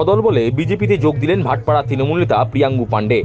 সদল বলে বিজেপিতে যোগ দিলেন ভাটপাড়া তৃণমূল নেতা প্রিয়াঙ্গু পাণ্ডে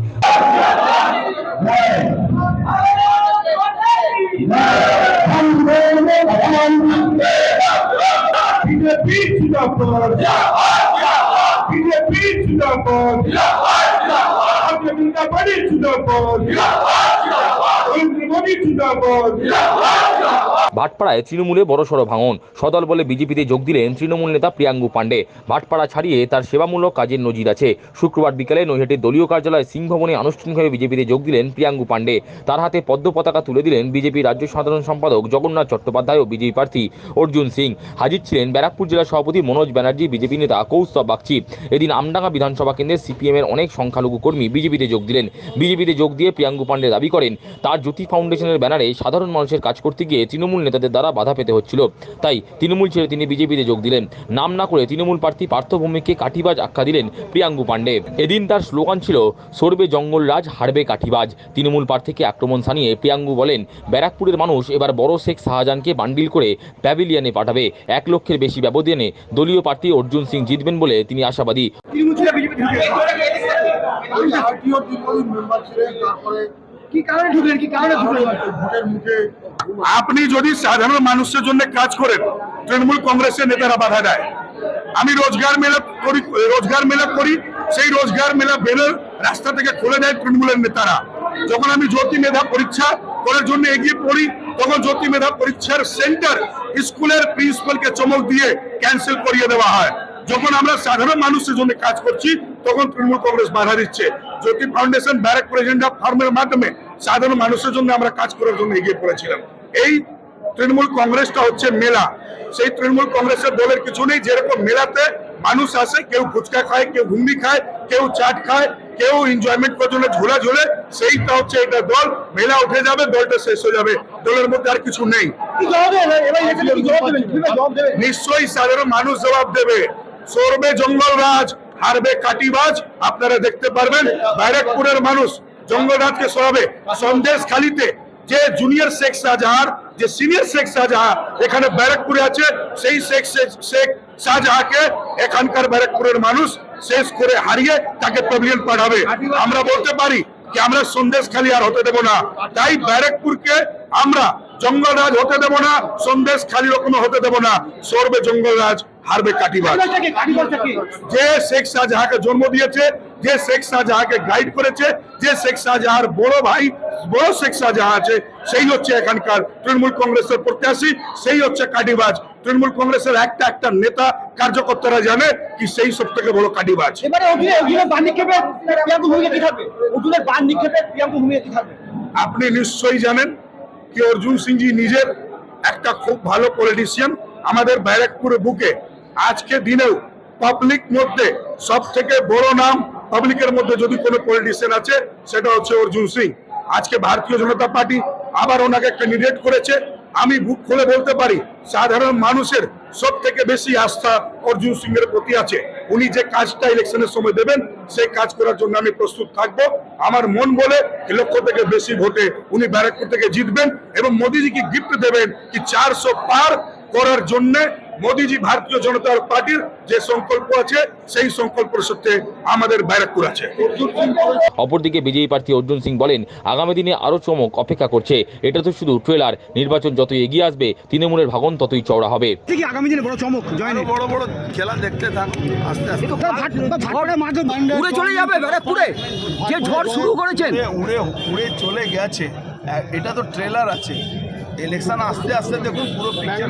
ভাটপাড়ায় তৃণমূলে বড়সড় ভাঙন। সদল বলে বিজেপিতে যোগ দিলেন তৃণমূল নেতা প্রিয়াঙ্গু পাণ্ডে। ভাটপাড়া ছাড়িয়ে তার সেবামূলক কাজের নজির আছে। শুক্রবার বিকালে নৈহাটির দলীয় কার্যালয় সিং ভবনে আনুষ্ঠানিকভাবে বিজেপিতে যোগ দিলেন প্রিয়াঙ্গু পাণ্ডে। তার হাতে পদ্ম পতাকা তুলে দিলেন বিজেপি রাজ্য সাধারণ সম্পাদক জগন্নাথ চট্টোপাধ্যায় ও বিজেপি প্রার্থী অর্জুন সিং। হাজির ছিলেন ব্যারাকপুর জেলা সভাপতি মনোজ ব্যানার্জি, বিজেপি নেতা কৌস্তব বাগচি। এদিন আমডাঙ্গা বিধানসভা কেন্দ্রে সিপিএম এর অনেক সংখ্যালঘু কর্মী বিজেপিতে যোগ দিলেন। বিজেপিতে যোগ দিয়ে প্রিয়াঙ্গু পাণ্ডে দাবি করেন, তার জ্যোতি ফাউন্ডেশনের ব্যানারে সাধারণ মানুষের কাজ করতে গিয়ে তৃণমূল নেতাদের দ্বারা বাধা পেতে হচ্ছিল। তাই তৃণমূল ছেড়ে তিনি বিজেপিতে যোগ দিলেন। নাম না করে তৃণমূল প্রার্থী পার্থভূমিকে কাঠিবাজ আখ্যা দিলেন প্রিয়াঙ্গু পাণ্ডে। এদিন তার স্লোগান ছিল সরবে জঙ্গলরাজ হারবে কাঠিবাজ। তৃণমূল প্রার্থীকে আক্রমণ সানিয়ে প্রিয়াঙ্গু বলেন ব্যারাকপুরের মানুষ এবার বড় শেখ শাহজাহানকে বান্ডিল করে প্যাভিলিয়নে পাঠাবে। এক লক্ষের বেশি ব্যবধানে দলীয় প্রার্থী অর্জুন সিং জিতবেন বলে তিনি আশাবাদী। কি কারণে ঢুকলেন কি কারণে ঢুকলেন? ভোটের মুখে আপনি যদি সাধারণ মানুষের জন্য কাজ করেন, তৃণমূল কংগ্রেসের নেতারা বাধা দেয়। আমি রোজগার মেলা করি, রোজগার মেলা করি, সেই রোজগার মেলা বেরোর রাস্তা থেকে খুলে দেয় তৃণমূলের নেতারা। যখন আমি জ্যোতি মেধা পরীক্ষা করার জন্য এগিয়ে পড়ি, তখন জ্যোতি মেধা পরীক্ষার সেন্টার স্কুলের প্রিন্সিপালকে চমক দিয়ে ক্যান্সেল করিয়ে দেওয়া হয়। যখন আমরা সাধারণ মানুষের জন্য কাজ করছি, তখন তৃণমূল কংগ্রেস বাধা দিচ্ছে। Jyoti foundation, barrack president of ফার্মের মাধ্যমে সাধারণ মানুষের জন্য আমরা কাজ করার জন্য এগিয়ে পড়েছিলাম। এই তৃণমূল কংগ্রেসটা হচ্ছে মেলা। সেই তৃণমূল কংগ্রেসের দলের কিছু নেই যেরকম মেলাতে মানুষ আসে কেউ ফুচকা খায় কেউ ঘুগনি খায় কেউ চাট খায় কেউ এনজয়মেন্ট করার জন্য ঝোলা ঝোলে সেইটা হচ্ছে এটা দল। মেলা উঠে যাবে দলটা শেষ হয়ে যাবে। দলের মধ্যে আর কিছু নেই। নিশ্চয়ই সাধারণ মানুষ জবাব দেবে। সরবে জঙ্গলরাজ হারবে কাটিবাজ আপনারা দেখতে পারবেন ব্যারাকপুরের মানুষ জঙ্গলরাজকে সরাবে। সন্দেশ খালিতে যে জুনিয়র শেখ শাহজাহার যে সিনিয়র শেখ শাহজাহান এখানে ব্যারাকপুরে আছে সেই শেখ শেখ- শাহজাহাকে এখানকার ব্যারাকপুরের মানুষ শেষ করে হারিয়ে তাকে প্যাভিলিয়ন পাঠাবে। আমরা বলতে পারি কি আমরা সন্দেশ খালি আর হতে দেব না। তাই ব্যারাকপুরকে আমরা জঙ্গলরাজ হতে দেব না সন্দেশ খালি রকম হতে দেব না। সরবে জঙ্গলরাজ হারবে কাটিবাজ। কাটিগরটা কি কাটিগরটা কি যে শেখ শাহজাহাকে জন্ম দিয়েছে যে শেখ শাহজাহাকে গাইড করেছে যে শেখ শাহজাহার বড় ভাই বড় শেখ শাহজাহান আছে সেই হচ্ছে এখানকার তৃণমূল কংগ্রেসের প্রত্যাশী সেই হচ্ছে কাটিবাজ তৃণমূল কংগ্রেসের একটা একটা নেতা কার্যকর্তারা জানে কি সেই সব থেকে বড় কাটিবাজ এবারে আপনি নিশ্চয়ই জানেন কি অর্জুন সিংজি নিজের একটা খুব ভালো পলিটিশিয়ান আমাদের ব্যারাকপুরে বুকে। আজকে দিনেও পাবলিক মধ্যে সব থেকে বড় নাম পাবলিকের মধ্যে যদি কোনো পলিটিশিয়ান আছে, সেটা হচ্ছে অর্জুন সিং। আজকে ভারতীয় জনতা পার্টি আবার ওনাকে ক্যান্ডিডেট করেছে। আমি বুক খুলে বলতে পারি, সাধারণ মানুষের সব থেকে বেশি আস্থা অর্জুন সিং এর প্রতি আছে। উনি যে কাজটা ইলেকশনের সময় দেবেন, সেই কাজ করার জন্য আমি প্রস্তুত থাকব। আমার মন বলে লক্ষ থেকে বেশি ভোটে উনি ব্যারাকপুর থেকে জিতবেন এবং মোদিজিকে গিফট দেবেন, কি চারশো পার করার জন্য মোদিজি ভারতীয় জনতা পার্টির যে সংকল্প আছে সেই সংকল্পের সত্যি আমাদের ব্যারাকপুর আছে। অপরদিকে বিজেপি প্রার্থী অর্জুন সিং বলেন আগামী দিনে আরও চমক অপেক্ষা করছে। এটা তো শুধু ট্রেলার নির্বাচন যতই এগিয়ে আসবে তৃণমূলের ভাগন ততই চওড়া হবে। আগামী দিনে বড় চমক জয়নে বড় বড় খেলা দেখতে থাক আস্তে আস্তে। উড়ে চলে যাবে ব্যারাকপুরে। যে ঝড় শুরু করেছেন। উড়ে উড়ে উড়ে চলে গেছে। এটা তো ট্রেলার আছে। ইলেকশন আস্তে আস্তে দেখুন পুরো পিকচার